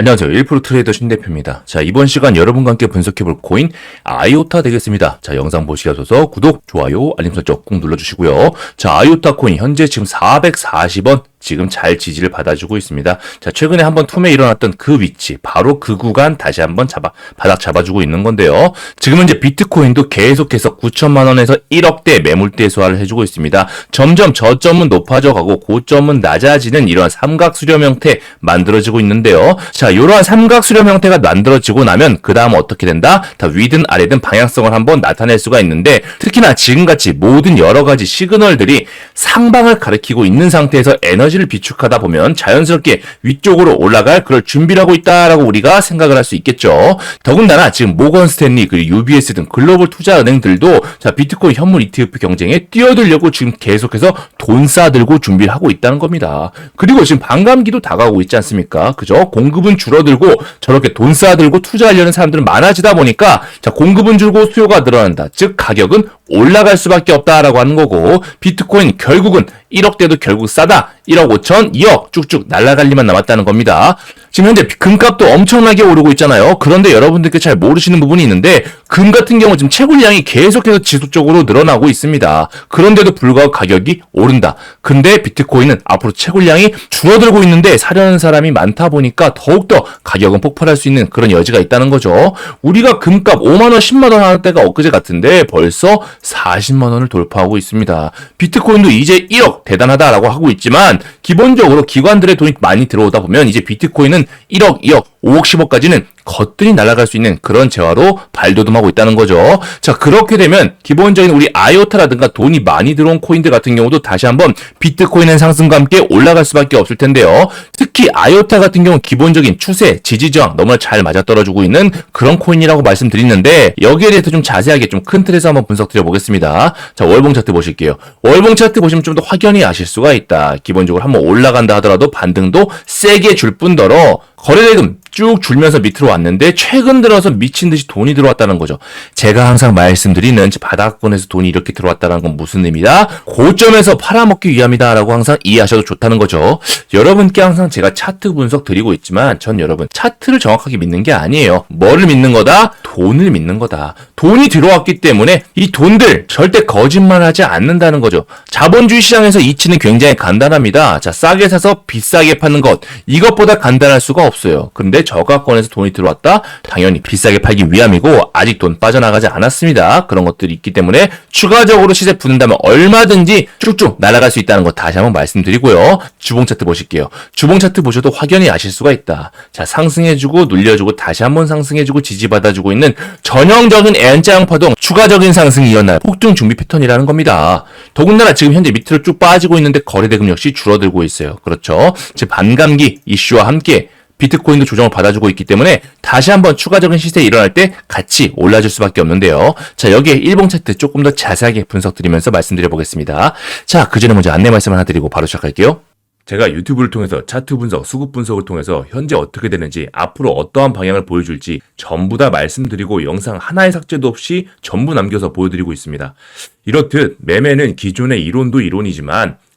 안녕하세요. 1% 트레이더 신 대표입니다. 자, 이번 시간 여러분과 함께 분석해볼 코인 아이오타 되겠습니다. 자, 영상 보시기 앞서서 구독, 좋아요, 알림 설정 꾹 눌러주시고요. 자, 아이오타 코인 현재 지금 440원 지금 잘 지지를 받아주고 있습니다. 자, 최근에 한번 툼에 일어났던 그 위치, 바로 그 구간 다시 한번 잡아, 바닥 잡아주고 있는 건데요. 지금 현재 비트코인도 계속해서 9천만 원에서 1억대 매물대 소화를 해주고 있습니다. 점점 저점은 높아져 가고 고점은 낮아지는 이런 삼각 수렴 형태 만들어지고 있는데요. 자, 이러한 삼각 수렴 형태가 만들어지고 나면 그 다음 어떻게 된다? 다 위든 아래든 방향성을 한번 나타낼 수가 있는데 특히나 지금같이 모든 여러 가지 시그널들이 상방을 가리키고 있는 상태에서 에너지 를 비축하다 보면 자연스럽게 위쪽으로 올라갈 그럴 준비를 하고 있다라고 우리가 생각을 할 수 있겠죠. 더군다나 지금 모건 스탠리 그리고 UBS 등 글로벌 투자 은행들도 자 비트코인 현물 ETF 경쟁에 뛰어들려고 지금 계속해서 돈 싸들고 준비를 하고 있다는 겁니다. 그리고 지금 반감기도 다가오고 있지 않습니까? 그죠? 공급은 줄어들고 저렇게 돈 싸들고 투자하려는 사람들은 많아지다 보니까 자 공급은 줄고 수요가 늘어난다. 즉 가격은 올라갈 수밖에 없다라고 하는 거고 비트코인 결국은 1억대도 결국 싸다. 1억 5천, 2억 쭉쭉 날아갈 일만 남았다는 겁니다. 지금 현재 금값도 엄청나게 오르고 있잖아요. 그런데 여러분들께 잘 모르시는 부분이 있는데 금 같은 경우 지금 채굴량이 계속해서 지속적으로 늘어나고 있습니다. 그런데도 불구하고 가격이 오른다. 근데 비트코인은 앞으로 채굴량이 줄어들고 있는데 사려는 사람이 많다 보니까 더욱더 가격은 폭발할 수 있는 그런 여지가 있다는 거죠. 우리가 금값 5만 원, 10만 원 하는 때가 엊그제 같은데 벌써 40만 원을 돌파하고 있습니다. 비트코인도 이제 1억 대단하다라고 하고 있지만 기본적으로 기관들의 돈이 많이 들어오다 보면 이제 비트코인은 1억, 2억, 5억, 10억까지는 거뜬히 날아갈 수 있는 그런 재화로 발돋움하고 있다는 거죠. 자, 그렇게 되면 기본적인 우리 아이오타라든가 돈이 많이 들어온 코인들 같은 경우도 다시 한번 비트코인의 상승과 함께 올라갈 수밖에 없을 텐데요. 특히 아이오타 같은 경우 기본적인 추세, 지지 저항 너무나 잘 맞아떨어지고 있는 그런 코인이라고 말씀드리는데 여기에 대해서 좀 자세하게 좀 큰 틀에서 한번 분석 드려보겠습니다. 자, 월봉 차트 보실게요. 월봉 차트 보시면 좀 더 확연히 아실 수가 있다. 기본적으로 한번 올라간다 하더라도 반등도 세게 줄 뿐더러 거래대금 쭉 줄면서 밑으로 왔는데 최근 들어서 미친 듯이 돈이 들어왔다는 거죠. 제가 항상 말씀드리는 바닥권에서 돈이 이렇게 들어왔다는 건 무슨 의미다? 고점에서 팔아먹기 위함이다라고 항상 이해하셔도 좋다는 거죠. 여러분께 항상 제가 차트 분석 드리고 있지만 전 여러분 차트를 정확하게 믿는 게 아니에요. 뭐를 믿는 거다? 돈을 믿는 거다. 돈이 들어왔기 때문에 이 돈들 절대 거짓말하지 않는다는 거죠. 자본주의 시장에서 이치는 굉장히 간단합니다. 자, 싸게 사서 비싸게 파는 것 이것보다 간단할 수가 없어요. 근데 저가권에서 돈이 들어왔다? 당연히 비싸게 팔기 위함이고 아직 돈 빠져나가지 않았습니다. 그런 것들이 있기 때문에 추가적으로 시세 붙는다면 얼마든지 쭉쭉 날아갈 수 있다는 거 다시 한번 말씀드리고요. 주봉 차트 보실게요. 주봉 차트 보셔도 확연히 아실 수가 있다. 자, 상승해주고 눌려주고 다시 한번 상승해주고 지지받아주고 있는 전형적인 N자형 파동 추가적인 상승이 일어날 폭등 준비 패턴이라는 겁니다. 더군다나 지금 현재 밑으로 쭉 빠지고 있는데 거래대금 역시 줄어들고 있어요. 그렇죠. 즉 반감기 이슈와 함께 비트코인도 조정을 받아주고 있기 때문에 다시 한번 추가적인 시세 일어날 때 같이 올라줄 수밖에 없는데요. 자, 여기에 일봉 차트 조금 더 자세하게 분석 드리면서 말씀드려 보겠습니다. 자, 그 전에 먼저 안내 말씀 하나 드리고 바로 시작할게요. 제가 유튜브를 통해서 차트 분석, 수급 분석을 통해서 현재 어떻게 되는지, 앞으로 어떠한 방향을 보여줄지 전부 다 말씀드리고 영상 하나의 삭제도 없이 전부 남겨서 보여드리고 있습니다. 이렇듯 매매는 기존의 이론도 이론이지만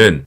경우는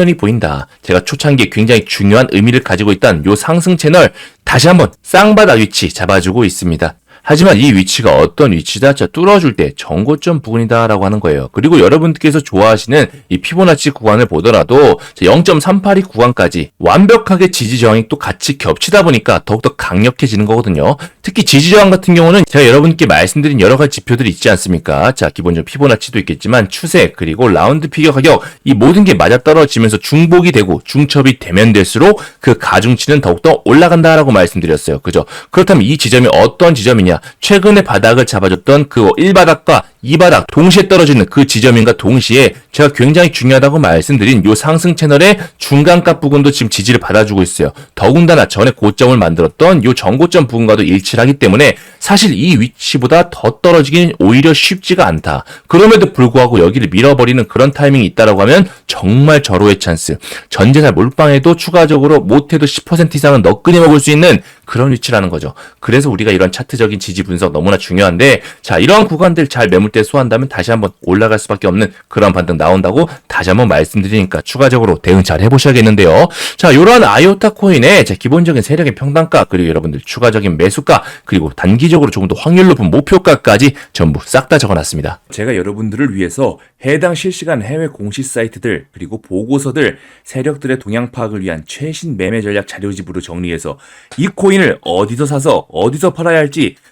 연히 보인다. 제가 초창기에 굉장히 중요한 의미를 가지고 있던 요 상승 채널 다시 한번 쌍바닥 위치 잡아주고 있습니다. 하지만 이 위치가 어떤 위치다? 자, 뚫어줄 때 정고점 부근이다라고 하는 거예요. 그리고 여러분들께서 좋아하시는 이 피보나치 구간을 보더라도 0.382 구간까지 완벽하게 지지 저항이 또 같이 겹치다 보니까 더욱더 강력해지는 거거든요. 특히 지지 저항 같은 경우는 제가 여러분께 말씀드린 여러 가지 지표들이 있지 않습니까? 자, 기본적으로 피보나치도 있겠지만 추세 그리고 라운드 피겨 가격 이 모든 게 맞아떨어지면서 중복이 되고 중첩이 되면 될수록 그 가중치는 더욱더 올라간다라고 말씀드렸어요. 그죠? 그렇다면 이 지점이 어떤 지점이냐? 최근에 바닥을 잡아줬던 그 1바닥과 2바닥 동시에 떨어지는 그 지점인가 동시에 제가 굉장히 중요하다고 말씀드린 요 상승 채널의 중간값 부분도 지금 지지를 받아주고 있어요. 더군다나 전에 고점을 만들었던 요 전고점 부분과도 일치를 하기 때문에 사실 이 위치보다 더 떨어지긴 오히려 쉽지가 않다. 그럼에도 불구하고 여기를 밀어버리는 그런 타이밍이 있다라고 하면 정말 절호의 찬스. 전재산 몰빵에도 추가적으로 못해도 10% 이상은 너끈히 먹을 수 있는 그런 위치라는 거죠. 그래서 우리가 이런 차트적인 지지 분석 너무나 중요한데 자 이러한 구간들 잘 매물 대 소화한다면 다시 한번 올라갈 수밖에 없는 그런 반등 나온다고 다시 한번 말씀드리니까 추가적으로 대응 잘 해보셔야겠는데요. 자 이러한 아이오타 코인의 제 기본적인 세력의 평단가 그리고 여러분들 추가적인 매수가 그리고 단기적으로 조금 더 확률 높은 목표가까지 전부 싹 다 적어놨습니다. 제가 여러분들을 위해서 해당 실시간 해외 공시 사이트들 그리고 보고서들 세력들의 동향 파악을 위한 최신 매매 전략 자료집으로 정리해서 이 코인을 어디서 사서 어디서 팔아야 할지